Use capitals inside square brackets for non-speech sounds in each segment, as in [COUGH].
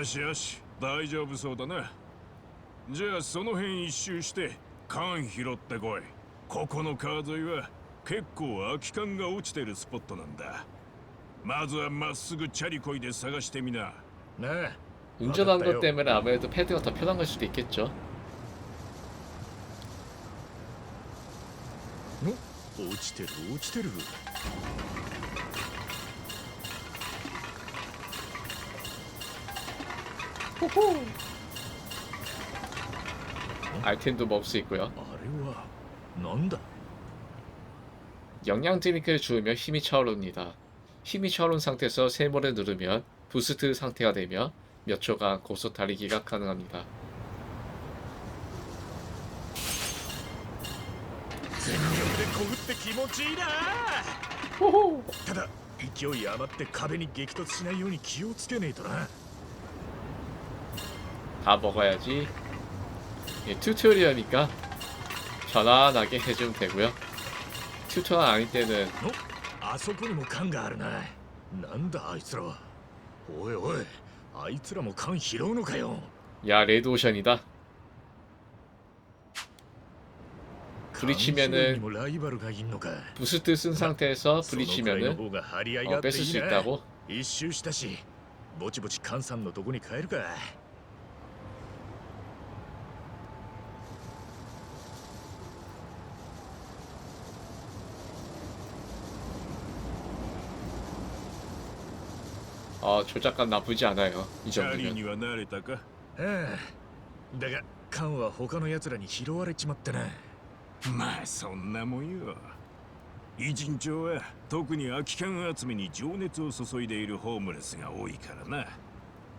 よしよし大丈夫そうだなじゃあその辺一周して缶拾ってこいここの川沿いは結構空き缶が落ちてるスポットなんだまずはまっすぐチャリこいで探してみな 네. 운전한 것 맞았다요. 때문에 아무래도 패드가 더 편한 걸 수도 있겠죠. 어? 落ちてる落ちてる 아이템도 먹을 수 있고요. あれはなんだ 영양 드링크를 주우면 힘이 차오릅니다. 힘이 차오른 상태에서 세모를 누르면 부스트 상태가 되며 몇 초간 고속 달리기가 가능합니다. 全力でこぐって気持ちいいな 호호! ただ勢い余って壁に激突しないように気をつけねえとな 다 먹어야지. 예, 튜토리얼이니까 편안하게 해주면 되고요. 튜토리얼 아닐 때는 のあそこにも缶があるななんだあいつらはおいおいあいつらも缶拾うのかよ 야 레드오션이다. 缶拾いに 부딪히면은 もライバルがいんのか 부스트 쓴 상태에서 そのくらいの 부딪히면은 方が張り合い 어, があってい 뺏을 い 수 な 있다고. 一周したしぼちぼち菅さんのとこに帰るか 어, 조작감 나쁘지 않아요. 이 チャリ 정도면. には慣れたかああだが缶は他の奴らに拾われちまってなまあそんなもんよ偉人町は特に空き缶集めに情熱を注いでいるホームレスが多いからな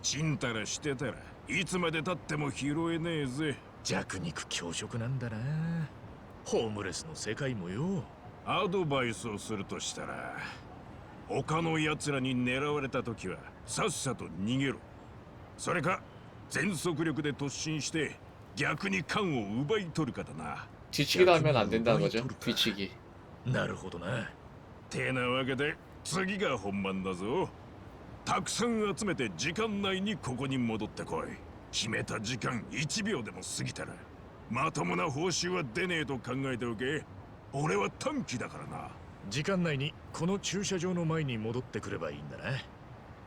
ちんたらしてたらいつまでたっても拾えねえぜ弱肉強食なんだなホームレスの世界もよアドバイスをするとしたら 他の奴らに狙われた時はさっさと逃げろそれか全速力で突進して逆に缶を奪い取るかだな 뒤치기도 하면 안 된다는 거죠. 뒤치기. なるほどなてなわけで次が本番だぞたくさん集めて時間内にここに戻ってこい決めた時間1秒でも過ぎたらまともな報酬は出ねえと考えておけ俺は短期だからな 時間内にこの駐車場の前に戻ってくればいいんだな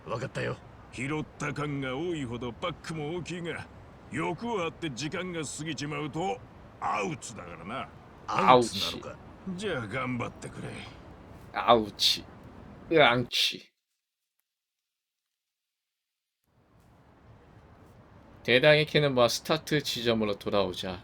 分かったよ拾った感が多いほどパックも大きいが欲を張って時間が過ぎちまうとアウツだからなアウツなのかじゃあ頑張ってくれ 아우치. 으앙치. 대량의 캐는 모아 스타트 지점으로 돌아오자.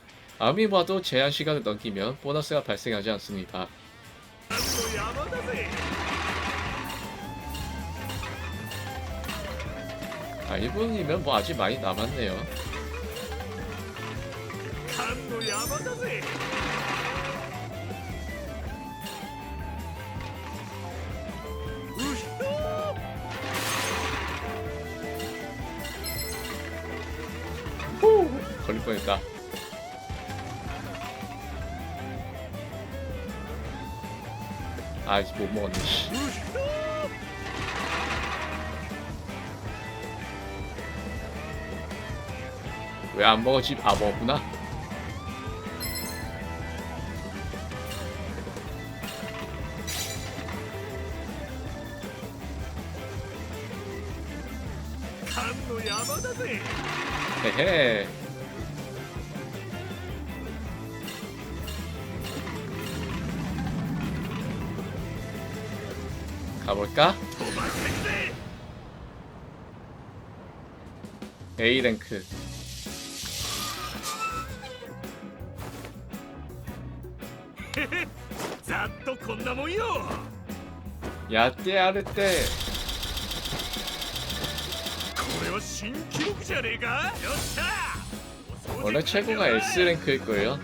아미와도 제한 시간을 넘기면 보너스가 발생하지 않습니다. 아 1분이면 뭐 아직 많이 남았네요. 아직 못 먹었네. 씨. 왜안 먹었지? 아 먹었구나. 가볼까? 飛ばしてくぜ A 랭크. ざっとこんなもんよ 야떼 아르떼. は新記録じゃねえかよっしゃ 원래 최고가 S랭크일 거예요.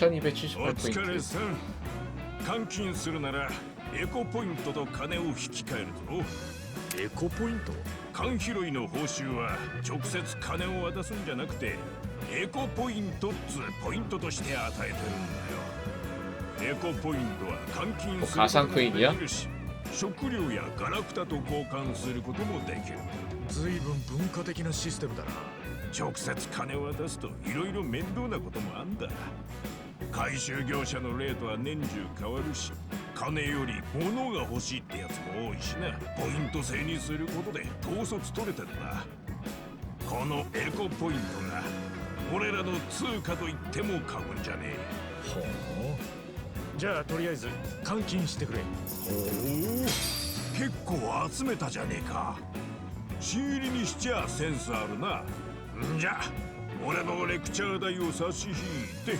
お 1278疲れ 포인트. さん換金するならエコポイントと金を引き換えるぞエコポイント缶拾いの報酬は直接金を渡すんじゃなくてエコポイントっつうポイントとして与えてるんだよエコポイントは換金するガサンクイーンやこともできるし食料やガラクタと交換することもできる随分文化的なシステムだな直接金を渡すといろいろ面倒なこともあんだ 回収業者のレートは年中変わるし金より物が欲しいってやつも多いしな。ポイント制にすることで統率取れてるんだこのエコポイントが俺らの通貨と言っても過言じゃねほう。じゃあとりあえず換金してくれ。えほう結構集めたじゃねえか。新入りにしちゃセンスあるな。んじゃ俺のレクチャー代を差し引いて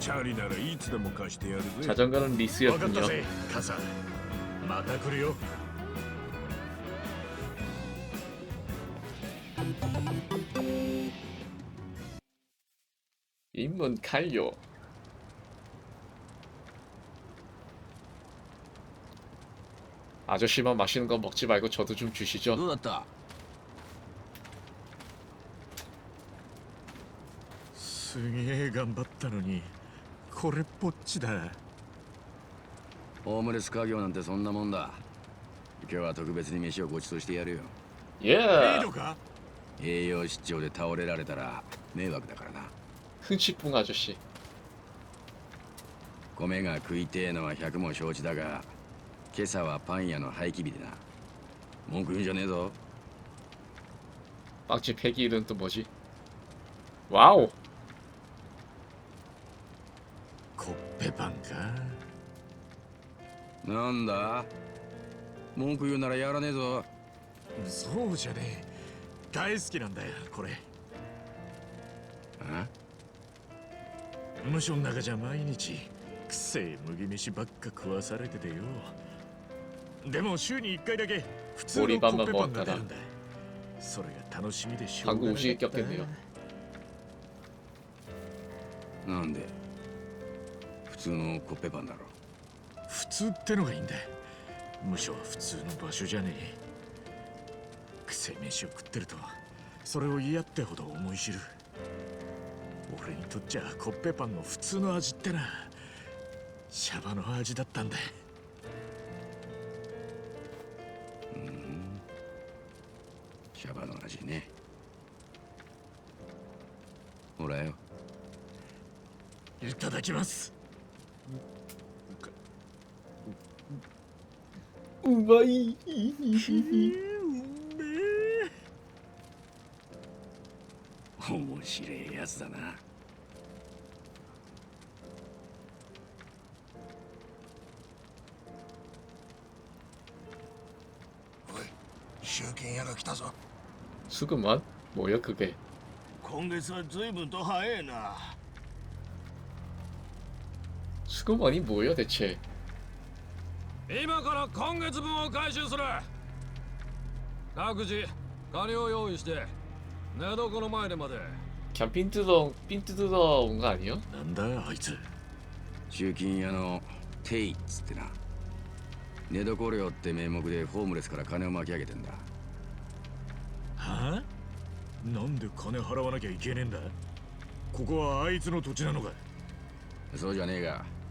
チャリならいつでも貸してやるぜ 자전거는 分かった 리스였군요 ぜカサまた来るよ 입문 칼요 아저씨만 마시는 거 먹지 말고 저도 좀 주시죠 どうだったすげえ頑張ったのに これっぽっちだホームレス家業なんてそんなもんだ今日は特別に飯をご馳走してやるよいい 예 のか栄養失調で倒れられたら迷惑だからな 흥치풍 아저씨 米が食いてえのは百も承知だが今朝はパン屋の廃棄日でな文句言うんじゃねえぞ 빵집 폐기 이름 또 뭐지? 와우 ペパンか。なんだ？文句言うならやらねえぞ。そうじゃねえ。大好きなんだよこれ。無所の中じゃ毎日くせえ麦飯ばっか食わされててよ。でも週に1回だけ普通にパンが出るんだ。それが楽しみでしょうがなかったなんで？通のコッペパンだろ。普通ってのがいいんだ。無所は普通の場所じゃねえ。くせえ飯を食ってるとそれを嫌ってほど思い知る。俺にとっちゃコッペパンの普通の味ってな。シャバの味だったんだ。シャバの味ね。ほらよ。いただきますうまい。面白いやつだな。集金屋が来たぞ。すぐま、もうやくけ。今月は随分と早いな。すぐまにもうやでチェ。今から今月分を回収する。各自金を用意して寝床の前でまで。キャンピントゥドピントゥドンがあるよ。なんだあいつ。集金屋のテイっつってな。寝床料って名目でホームレスから金を巻き上げてんだ。はあ？なんで金払わなきゃいけねえんだ？ここはあいつの土地なのかそうじゃねえが。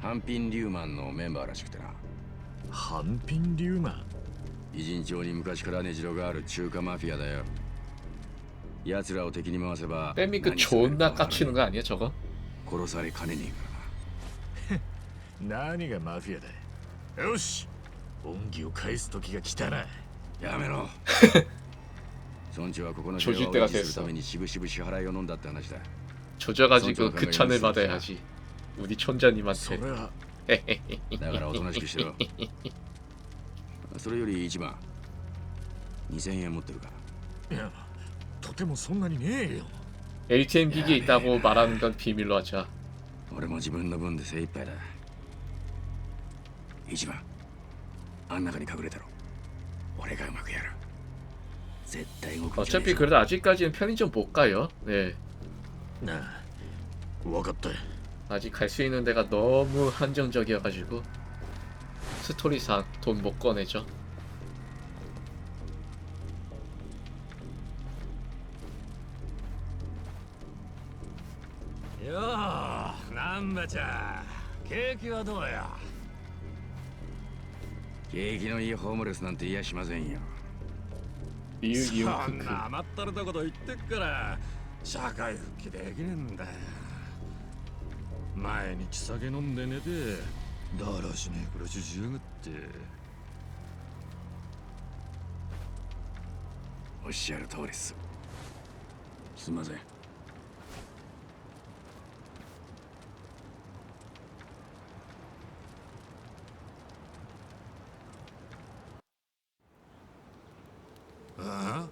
ハンピン・リューマンのメンバーらしくてな半品リューマン偉人町に昔から根城がある中華マフィアだよ奴らを敵に回せば 뺨이 그 何される 존나 かわから 깝치는 거 아니야 저거? 殺されかねねえからな[LAUGHS] 何がマフィアだよし恩義を返す時が来たなやめろ[LAUGHS] 村長はここの조질 平和を 때가 維持する 됐어 ためにしぶしぶ支払いを飲んだって話だ 조져가지고 그 찬을 선조가 받아야지. 우리 そ 촌자님한테. れはだからおとなしくしてろそれより一番2000円持ってるかいやとてもそんなにねえよ ATM 기기에 있다고 말하는 건 비밀로 하자. 俺も自分の分で精一杯だ一番あん中に隠れたろ俺がうまくやる絶対動くんじゃね 어차피 えぞ 그래도 아직까지는 편의점 못 가요. 네. なあ分かった 아직 갈 수 있는 데가 너무 한정적이어가지고 스토리상 돈 못 꺼내죠. ようなんだちゃ景気はどうや景気のいいホームレスなんて言いやしませんよ 이유 そ 이유 ん 크크. な甘ったれたこと言ってっから社会復帰できねえんだよ 毎日酒飲んで寝てだらしねえ暮らししやがって。おっしゃる通りっす。すんません。ああ？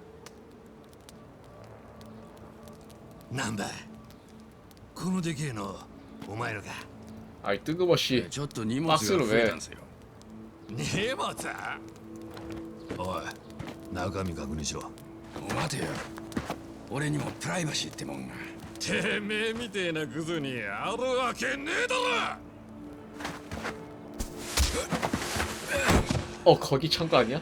なんだこのでけえの。お前のか 아이 뜬금없이 ちょっと荷物が増えたんですよ荷物おい中身確認しろ待てよ俺にもプライバシーってもんがてめえみてえなクズにあるわけねえだろ 어 거기 창고 아니야?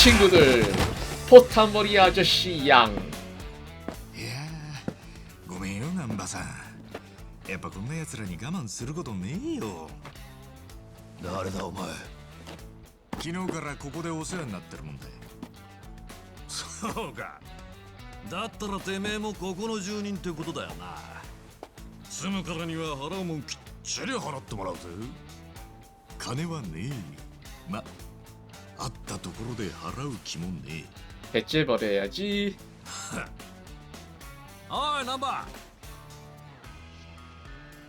친구들 포탄머리 아저씨 양 いやーごめんよ難波さんやっぱこんな奴らに我慢することねえよ誰だお前昨日からここでお世話になってるもんでそうかだったらてめえもここの住人ってことだよな住むからには払うもんきっちり払ってもらうぜ金はねえま あったところで払う気もね 배째 버려야지 おいナンバ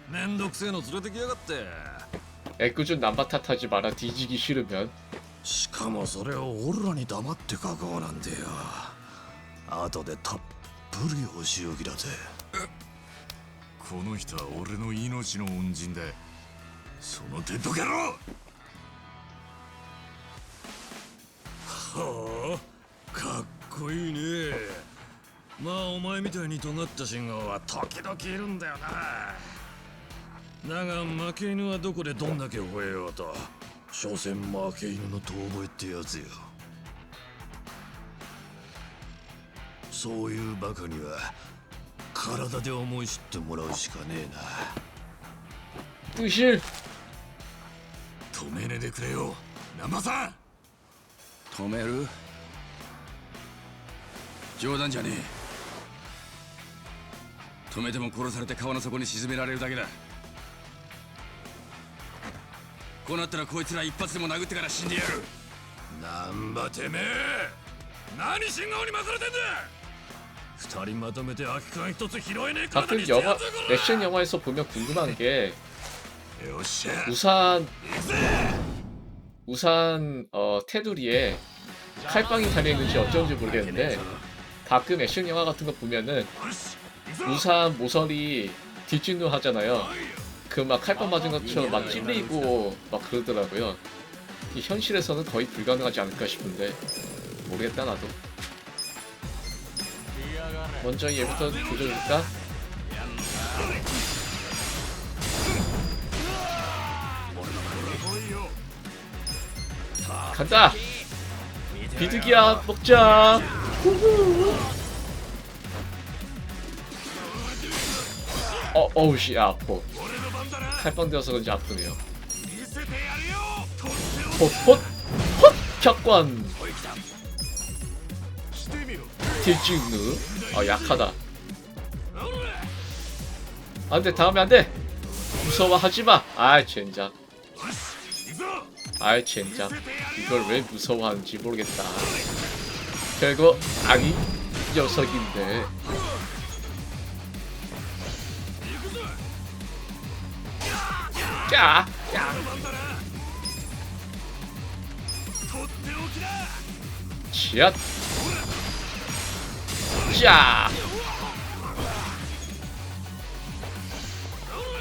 ーめんどくせえの連れてきやがって 애꿎은 남바 탓하지 마라 뒤지기 싫으면 しかもそれを俺らに黙って書こうなんてよ後でたっぷりお仕置きだぜこの人は俺の命の恩人だその手どけろ はあかっこいいね。まあお前みたいに尖った信号は時々いるんだよな。だが負け犬はどこでどんだけ吠えようと所詮負け犬の遠吠えってやつよ。そういうバカには体で思い知ってもらうしかねえな。뜨실止めねでくれよ南波さん止める冗談じゃねえ止めても殺されて川の底に沈められるだけだこうなったらこいつら一発でも殴ってから死んでやるなんばてめえ何信号に巻かれてんだ二人まとめて空き缶一つ拾えねえから 가끔 영화 액션 영화에서 보면 궁금한 게 よっしゃ 우산 우산 어 테두리에 칼빵이 달려 있는지 어쩐지 모르겠는데 가끔 액션 영화 같은 거 보면은 우산 모서리 뒷진도 하잖아요. 그 막 칼빵 맞은 것처럼 막 찔리고 막 그러더라고요. 이 현실에서는 거의 불가능하지 않을까 싶은데 모르겠다 나도. 먼저 얘부터 조져줄까? 간다. 비둘기야 먹자. 어 어우 씨 아, 아파. 칼빵 되어서 그런지 아프네요. 헛헛헛 격관. 딜찍누. 아 약하다. 안돼 다음에 안돼. 무서워하지 마. 아 젠장. 아이 젠장. 이걸 왜 무서워하는지 모르겠다. 결국 아기 녀석인데. 야, 야. 지앗. 자.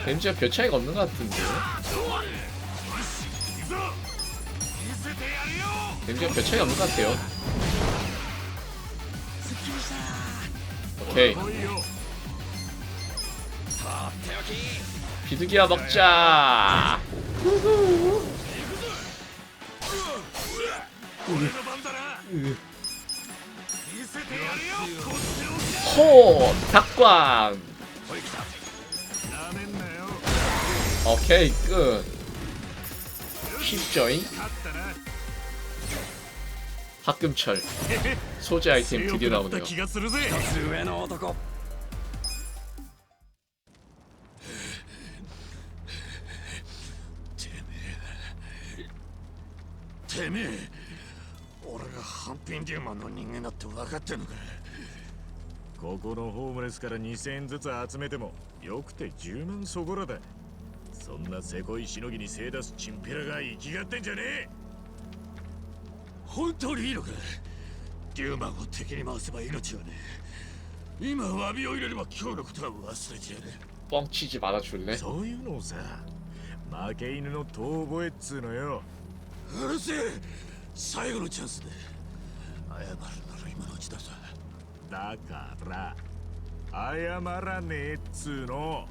벤지가 별 차이가 없는 것 같은데. 벤지가 별 차이가 없는 것 같아요. 오케이. 비둘기야 먹자. 호 닭광. 오케이 끝. 쉽죠잉? 학금철 소재 아이템 드디어 나오네요. 気がするぜ上の男てめえ俺がハンピンデューマンの人間だって分かってんのかここのホームレスから2000円ずつ集めてもよくて10万そこらだそんなせこいしのぎに精出すチンピラが生きがってんじゃねえ 本当にいいのかデューマンを敵に回せば命はね今詫びを入れれば今日のことは忘れてやる 뻥치지 말아줄래? そういうのをさ負け犬の遠吠えっつうのようるせえ最後のチャンスで謝るなら今のうちだぞだから謝らねえっつうの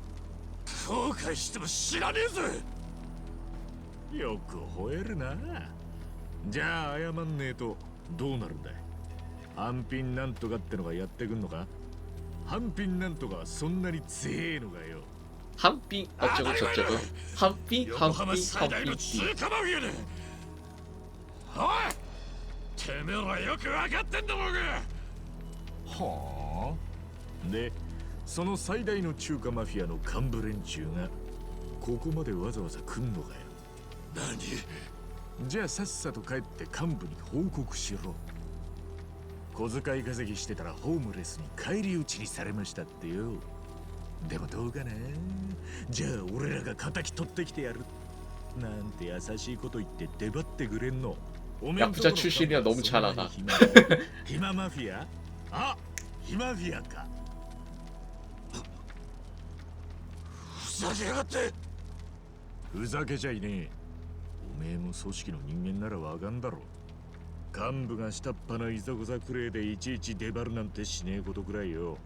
後悔しても知らねえぜよく吠えるな じゃあ謝んねえとどうなるんだい?半品なんとかってのがやってくんのか?半品なんとかそんなに強えのかよ?半品？あちょこちょこちょ。こ半品？半品半品っておいてめえらよく分かってんだろうが!はあ?でその最大の中華マフィアの幹部連中がここまでわざわざ来んのかよ?何?じゃあさっさと帰って幹部に報告しろ小遣い稼ぎしてたらホームレスに返り討ちにされましたってよでもどうかなじゃあ俺らが敵取ってきてやるなんて優しいこと言って出張ってくれんのおめえんとこの 야쿠자 출신이라 너무 잘 알아. 暇暇マフィアあ暇フィアかふざけやがってふざけちゃいねえお めえも組織の人間ならわかんだろ幹部が下っ端ないざこざくれでいちいち出張るなんてしねえことくらいよ。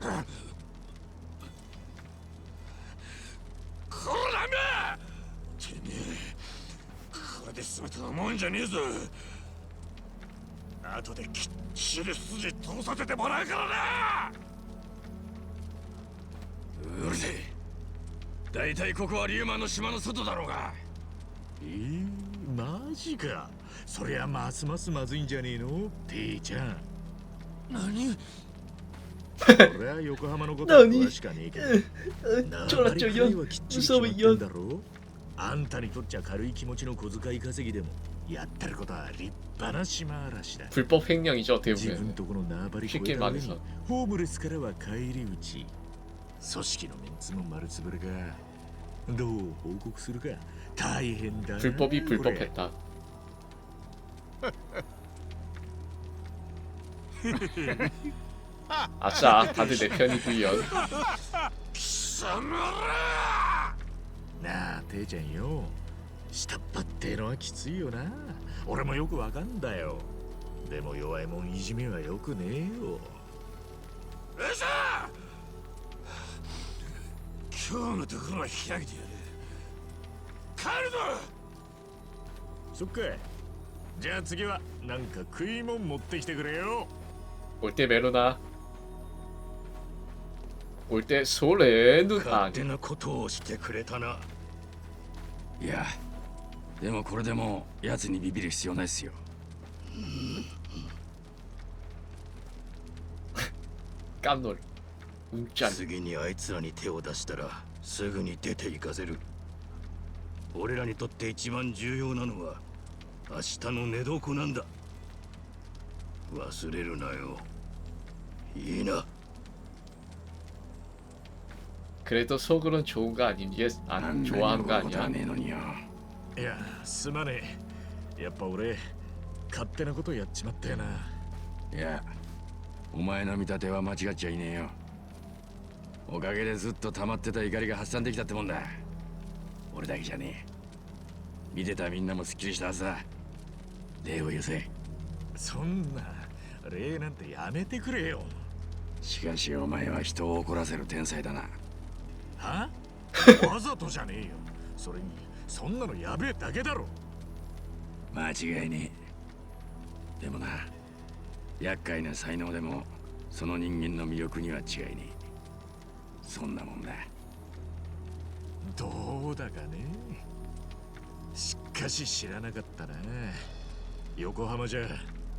こらめ！てめえこれで済むと思うんじゃねえぞ。後できっちり筋通させてもらうからな！うるせえ。大体ここはリューマンの島の外だろうが。えー、マジかそりゃますますまずいんじゃねえのていちゃん何俺は横浜のことは詳しかねえけど 쫄았죠 はきっちり決まってんだろあんたにとっちゃ軽い気持ちの小遣い稼ぎでもやってることは立派な島嵐だ 불법 횡령이죠 어떻게 自分 보면 とこの縄張り超え 쉽게 た上に 말해서 ホームレスからは返り討ち組織のメンツも丸つぶれか どう報告するか大変だな 불법이 これ 불법했다 [LAUGHS] 아싸 다들 내 편이구요 貴様ら なあていちゃんよ下っ端ってのはきついよな俺もよくわかんだよでも弱いもんいじめはよくねえよよっしゃ 今日のところは開いてやる帰るぞそっかじゃあ次はなんか食いもん持ってきてくれよ 올 때 메로나 올 때 소레누 勝 아 手なことをしてくれたないやでもこれでもう奴にビビる必要ないっすよ [LAUGHS] 깜놀 운짠 次にあいつらに手を出したらすぐに出て行かせる俺らにとって一番重要なのは明日の寝床なんだ忘れるなよいいな 그래도 속으론 좋은 거 아님 얘 あ 아, んなに 좋아하는 거 怒ることは 아니야 ねえのによいやすまねえやっぱ俺勝手なことやっちまったよないやお前の見 おかげでずっと溜まってた怒りが発散できたってもんだ。俺だけじゃねえ。見てたみんなもすっきりしたはずだ。礼を言せそんな礼なんてやめてくれよ。しかしお前は人を怒らせる天才だな。は？わざとじゃねえよ。それにそんなのやべえだけだろ。間違いねえ。でもな厄介な才能でもその人間の魅力には違いねえそんなもんだ。どうだかね。しかし知らなかったな。横浜じゃ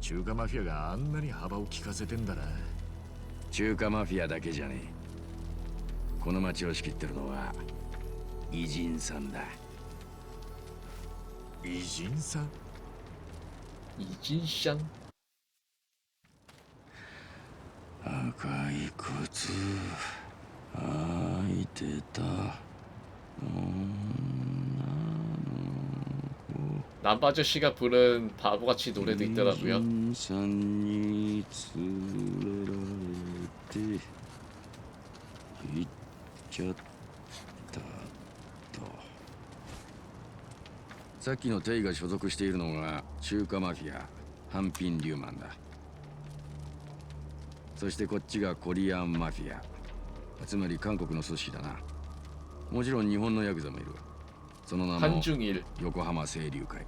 中華マフィアがあんなに幅を利かせてんだな。中華マフィアだけじゃねえ。この町を仕切ってるのは偉人さんだ。偉人さん？偉人さん？赤い靴。開いてた 남바저씨가 부른 바보같이 노래도 있더라고요 偉人さんに連れられて行っちゃったとさっきのテイが所属しているのが中華マフィアハンピン・リューマンだそしてこっちがコリアンマフィア つまり韓国の組織だな。もちろん日本のヤクザもいる。その名も横浜清流会。こ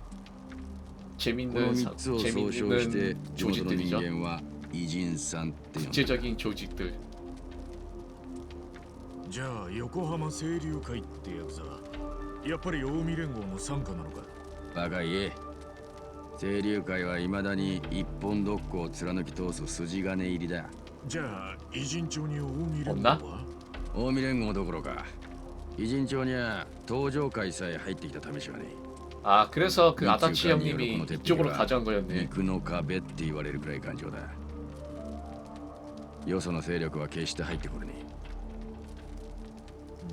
の3つを総称して地元の人間は偉人さんって呼んでじゃあ横浜清流会ってやつはやっぱり近江連合の傘下なのか？バカ言え。清流会はいまだに一本独行を貫き通す筋金入りだ。じゃあ偉人町に近江連合は？近江連合どころか偉人町には東上会さえ入ってきた試しはね 아 그래서 그 이 아다치 지금 형님이 이거 이쪽으로 대표가 가져온 え 거였네 肉の壁って言われるくらい頑丈だよその勢力は決して入ってこれね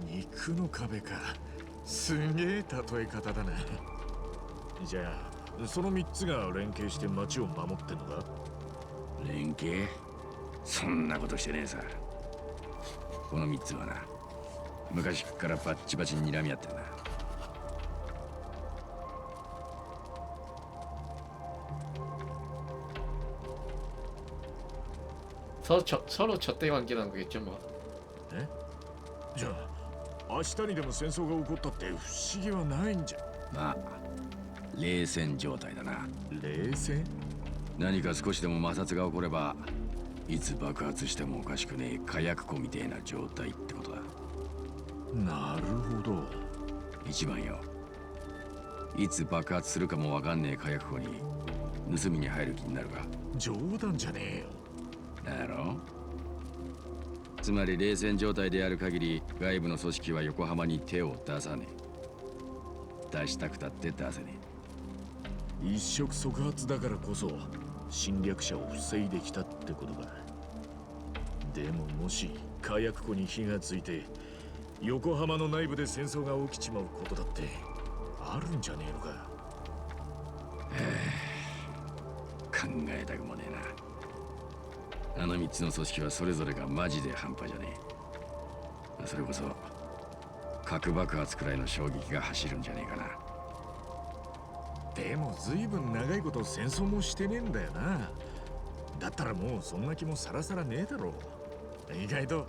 肉の壁かすげえ例え方だなじゃあその3つが連携して町を守ってんのかえ連携そんなことしてねえさ この3つはな昔っからバッチバチに睨み合ってんだ 서로 저, 서로 젖대 관계라는 거겠죠 뭐 じゃあ明日にでも戦争が起こったって不思議はないんじゃまあ冷戦状態だな冷戦何か少しでも摩擦が起これば いつ爆発してもおかしくねえ火薬庫みてえな状態ってことだ。なるほど。一番よ。いつ爆発するかもわかんねえ火薬庫に盗みに入る気になるか。冗談じゃねえよ。だろ？つまり冷戦状態である限り外部の組織は横浜に手を出さねえ。出したくたって出せね一触即発だからこそ侵略者を防いできたってことかでももし火薬庫に火がついて横浜の内部で戦争が起きちまうことだってあるんじゃねえのか？え [SIGHS] 考えたくもねえな。あの3つの組織はそれぞれがマジで半端じゃねえ。それこそ核爆発くらいの衝撃が走るんじゃねえかな。でも随分長いこと戦争もしてねえんだよな。だったらもうそんな気もさらさらねえだろ意外と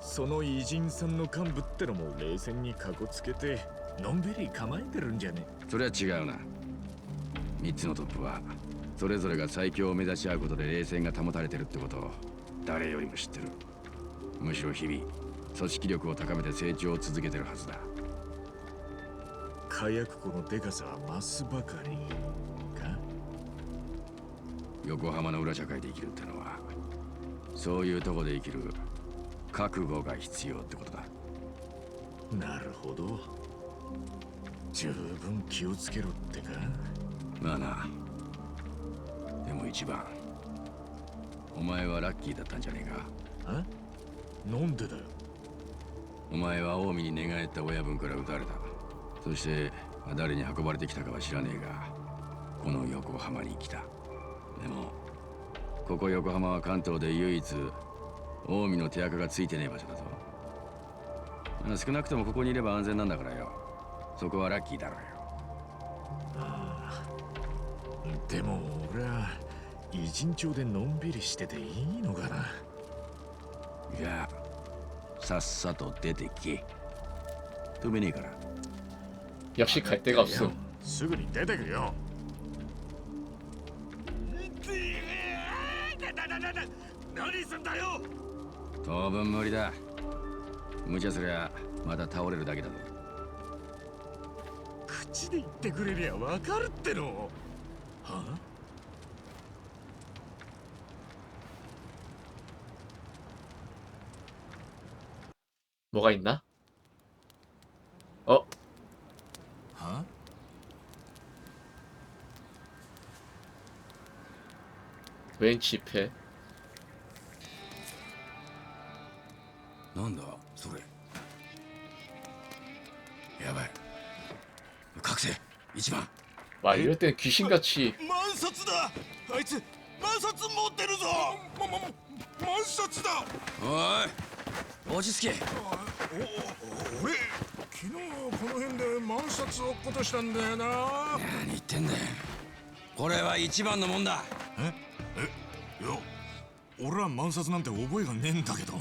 その偉人さんの幹部ってのも冷戦にかこつけてのんびり構えてるんじゃね。それは違うな。3つのトップはそれぞれが最強を目指し合うことで冷戦が保たれてるってことを誰よりも知ってる。むしろ日々組織力を高めて成長を続けてるはずだ。火薬庫のデカさは増すばかりか？横浜の裏社会で生きるってのはそういうとこで生きる覚悟が必要ってことだ。なるほど。十分気をつけろってか。まあな。でも一番。お前はラッキーだったんじゃねえか。あ？なんでだよ。お前は近江に寝返った親分から撃たれた。そしてまあ誰に運ばれてきたかは知らねえがこの横浜に来た。でもここ横浜は関東で唯一近江の手垢がついてねえ場所だぞまあ少なくともここにいれば安全なんだからよそこはラッキーだろうよでも俺は偉人町でのんびりしてていいのかなじゃあさっさと出てけ止めねえから 역시 갈 데가 없음. すぐに出てくよ 当分無理だ無茶すりゃまた倒れるだけだぞ口で言ってくれりゃわかるってのはあ 뭐가 있나? 어? は 웬 지폐? なんだそれやばい覚醒一番 와 이럴 땐 귀신같이 万札だあいつ万札持ってるぞま、ま、万札だおい落ち着け俺昨日この辺で万札落っことしたんだよな何言ってんだよこれは一番のもんだええいや俺は万札なんて覚えがねえんだけど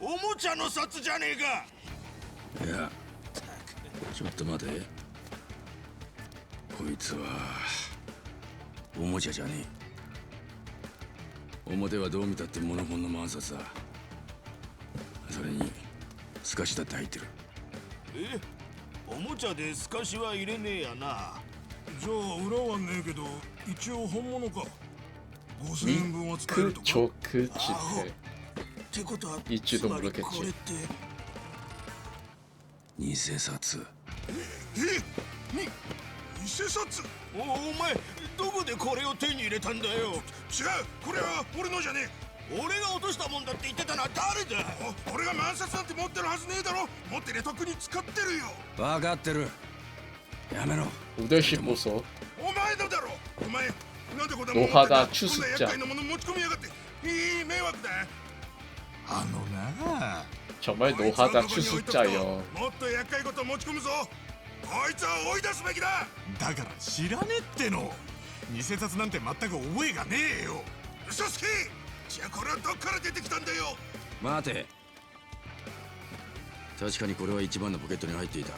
おもちゃの札じゃねえか。いやちょっと待て。こいつはおもちゃじゃねえ。表はどう見たってモノホンの万札だ。それに透かしだって入ってる。え？おもちゃで透かしは入れねえやな。じゃあ裏はねえけど一応本物か。5000円分は使えるとか？ってことは一中ともロケッチ偽札。に偽札？おお前どこでこれを手に入れたんだよ？違うこれは俺のじゃねえ。俺が落としたもんだって言ってたのは誰だ？俺が万札なんて持ってるはずねえだろ。持ってね特に使ってるよ。分かってる。やめろ。腕しもそう？お前のだろ。お前なんでこんもんお肌中枢じゃんな厄介なもの持ち込みやがって。いい迷惑だ。あのな 정말 노하다 추숫자여 もっと厄介こと持ち込むぞこいつは追い出すべきだだから知らねえっての偽札なんて全く覚えがねえよ嘘つきじゃあこれはどっから出てきたんだよ待て確かにこれは一番のポケットに入っていた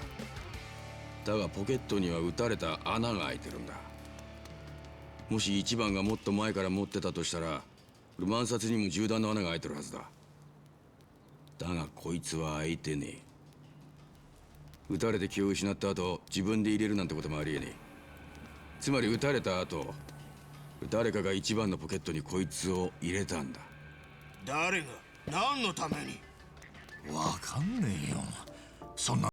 だがポケットには撃たれた穴が開いてるんだもし一番がもっと前から持ってたとしたら万札にも銃弾の穴が開いてるはずだ だがこいつは開いてねえ撃たれて気を失った後自分で入れるなんてこともありえねえ。つまり撃たれた後誰かが一番のポケットにこいつを入れたんだ。誰が？何のために？わかんねえよ。そんな